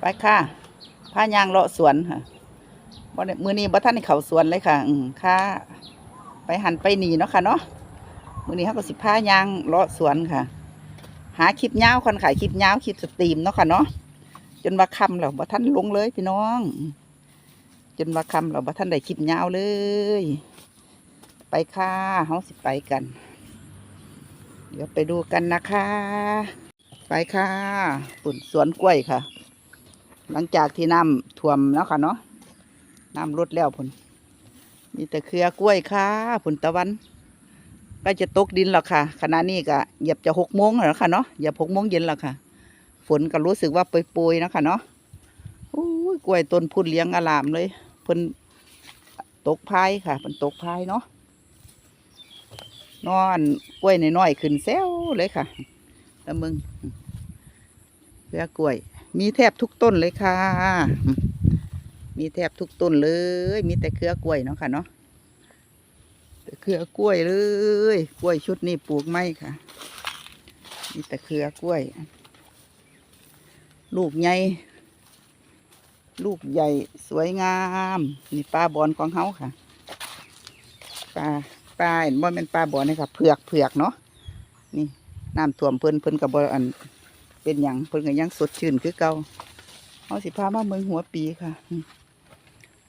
ไปค่ะพายางเลาะสวนค่ะบ่ได้มื้อนี้บ่ทันเขาสวนเลยค่ะ อืมค่ะ ไปหันไปหนีเนาะค่ะเนาะมือนี้เฮาก็สิพายางเลาะสวนค่ะ หาคลิปยาวคนขายคลิปยาวคลิปสตรีมเนาะค่ะเนาะจนว่าค่ำแล้วบ่ทันลงเลยพี่น้อง จนว่าค่ำแล้วบ่ทันได้คลิปยาวเลย ไปค่ะเฮาสิไปกัน เดี๋ยวไปดูกันนะคะ ไปค่ะปุ่นสวนกล้วยค่ะ หลังจากที่น้ำท่วมแล้วค่ะเนาะน้ำลดแล้วพุ่นมีแต่เครือกล้วยค่ะพุ่นตะวันก็จะตกดินแล้วค่ะขณะนี้ก็เหยียบจะหกโมงแล้วค่ะเนาะเหยียบหกโมงเย็นแล้วค่ะ ฝนก็รู้สึกว่าโปรยๆนะคะเนาะอู้กล้วยต้นพุ่นเลี้ยงอลามเลยพิ่นตกพายค่ะพิ่นตกพายเนาะนอนกล้วยน้อยๆขึ้นแซวเลยค่ะแล้วมึงเครือกล้วย มีแทบทุกต้นเลยค่ะ มีแทบทุกต้นเลย มีแต่เครือกล้วยเนาะค่ะเนาะแต่เครือกล้วยเลย กล้วยชุดนี้ปลูกไม่ค่ะ มีแต่เครือกล้วย ลูกใหญ่ ลูกใหญ่สวยงาม นี่ปลาบอลของเขาค่ะ ปลาปลาเห็นว่าเป็นปลาบอลนี่ค่ะ เผือกเผือกเนาะ นี่น้ำท่วมเพิ่นเพิ่นกับบอัน เป็นอย่างเพิ่นก็ยังสดชื่นคือเก่าเอาสิพามาเมืองหัวปีค่ะ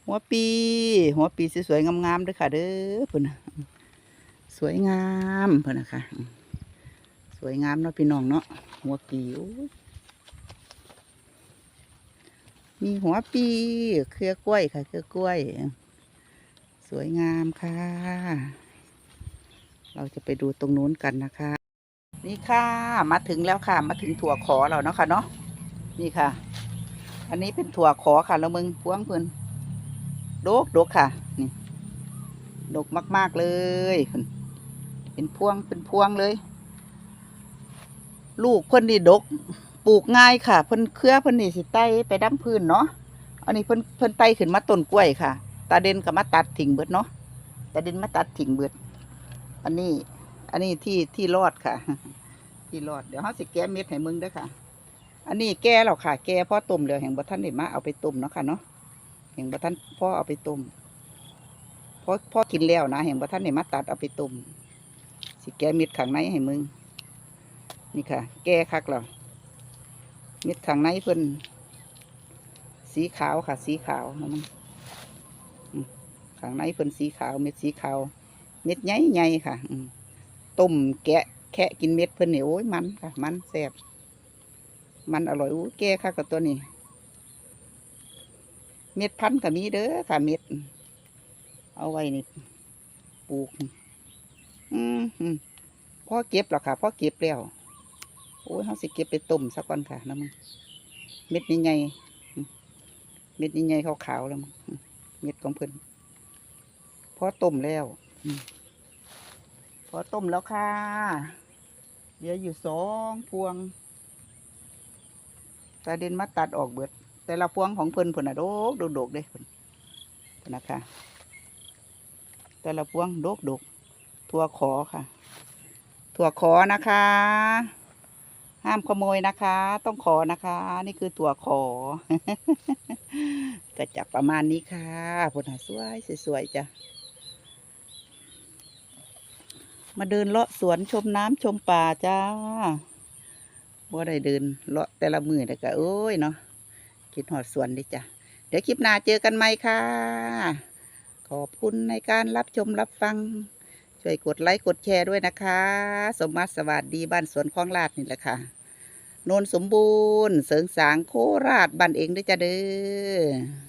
หัวปี หัวปีสวยๆงามๆเด้วยค่ะ เด้อเพิ่นน่ะสวยงามเพิ่นนะคะสวยงามเนาะพี่น้องเนาะหัวปีมีหัวปีเครือกล้วยค่ะ เครือกล้วย สวยงามค่ะ เราจะไปดูตรงนู้นกันนะคะ นี่ค่ะมาถึงแล้วค่ะ มาถึงถั่วขอเราเนาะค่ะเนาะนี่ค่ะ อันนี้เป็นถั่วขอค่ะแล้วมึงพวงเพิ่นโดกโดกค่ะนี่โดกมาก ๆเลยเป็นพวงเป็นพวงเลย ลูกเพิ่นนี่ดกปลูกง่ายค่ะ เพิ่นเครือเพิ่นนี่สิไตไปดั้พื้นเนาะอันนี้เพิ่นเพิ่นไตขึ้นมาต้นกล้วยค่ะ ตาเด่นก็มาตัดถิ่งเบิดเนาะตาเด่นมาตัดถิ่งเบิด อันนี้ อันนี้ที่ที่รอดค่ะ ที่รอดเดี๋ยวเขาสิแก้เม็ดให้มึงด้วยค่ะ อันนี้แก้แล้วค่ะ แก้พ่อต้มเดี๋ยวแห่งบัท่านได้มาเอาไปต้มเนาะค่ะเนาะแห่งบัท่านพ่อเอาไปต้มพ่อพ่อกินแล้วนะแห่งบัท่านได้มาตัดเอาไปต้มสิแก้เม็ดข้างในให้มึง นี่ค่ะ แก้คักแล้วเม็ดข้างในเพิ่นสีขาวค่ะ สีขาวนะมึงข้างในเพิ่นสีขาว เม็ดสีขาว เม็ดใหญ่ๆค่ะ อืม ต้มแกะแคะกินเม็ดเพิ่นเนี่โอ้ยมันค่ะ มันแซ่บมันอร่อยอู้แก่ค่ะกับตัวนี้ เม็ดพันธุ์ก็มีเด้อค่ะ เม็ด เอาไว้นี่ปลูก อืมอืมพ่อเก็บหรอค่ะพ่อเก็บแล้วโอ้ยเขาสิเก็บไปต้มสักวันค่ะนะมึงเม็ดใหญ่ๆเม็ดใหญ่ๆขาวๆแล้วมึงเม็ดของเพิ่นพ่อต้มแล้วอืม พอต้มแล้วค่ะ เหลืออยู่สองพวงตาเด่นมาตัดออกเบิด แต่ละพวงของเพิ่นเพิ่นน่ะโดกโดกโดกเด้เพิ่นนะคะ แต่ละพวงโดกโดกถั่วขอค่ะ ถั่วขอนะคะ ห้ามขโมยนะคะ ต้องขอนะคะ นี่คือถั่วขอ ก็จะประมาณนี้ค่ะผลหาสวยสวยๆจ้ะ มาเดินเลาะสวนชมน้ำชมป่าจ้าบ่ได้เดินเลาะแต่ละมือแต่ก็โอ้ยเนาะคิดหอดสวนดิจ้ะเดี๋ยวคลิปหน้าเจอกันไหมค่ะ ขอบคุณในการรับชมรับฟัง ช่วยกดไลค์กดแชร์ด้วยนะคะ สมมาตรสวัสดีบ้านสวนคลองลาดนี่แหละค่ะโนนสมบูรณ์ เสริงสางโคราชบ้านเองด้วยจ้าเด้อ